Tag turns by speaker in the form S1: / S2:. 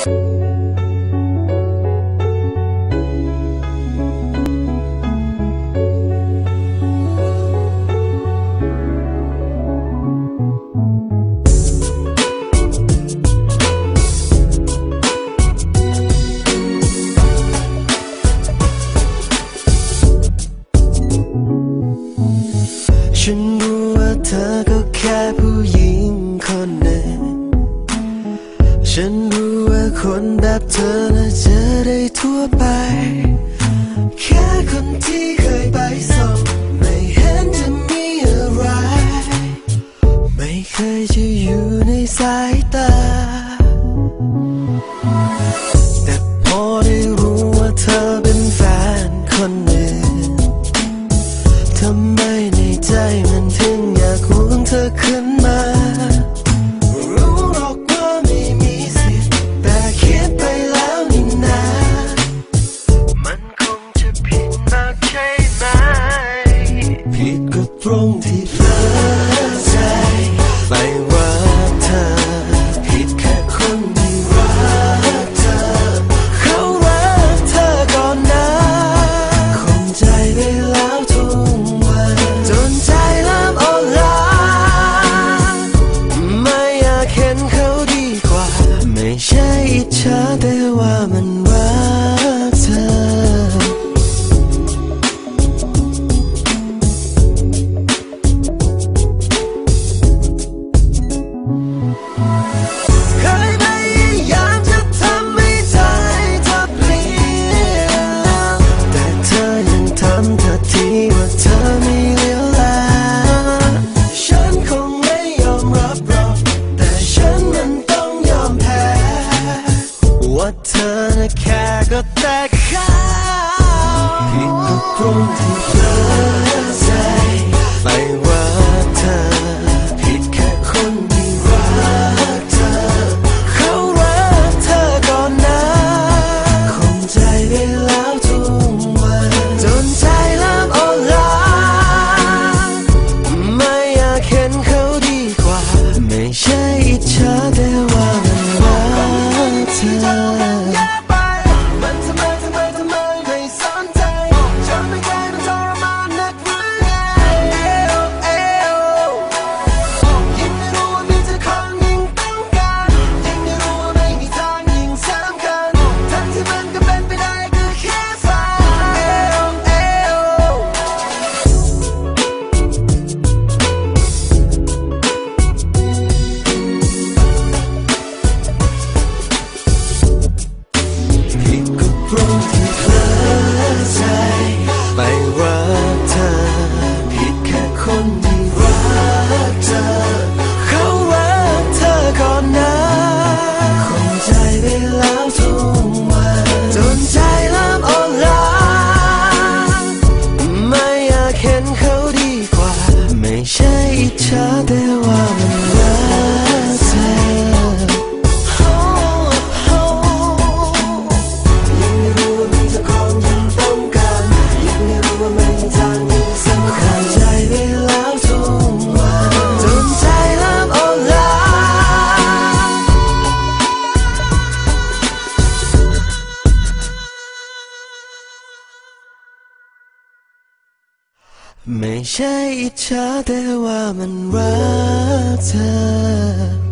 S1: ฉันรู้ว่าเธอก็แค่ผู้หญิงคนหนึ่งฉันรู้ คนแบบเธอน่ะจอได้ทั่วไป แค่คนที่ from deep 버튼을 켜고 딱 가. 음. 음. 기차대 ไม่ใช่อิจฉาแต่ว่ามันรักเธอ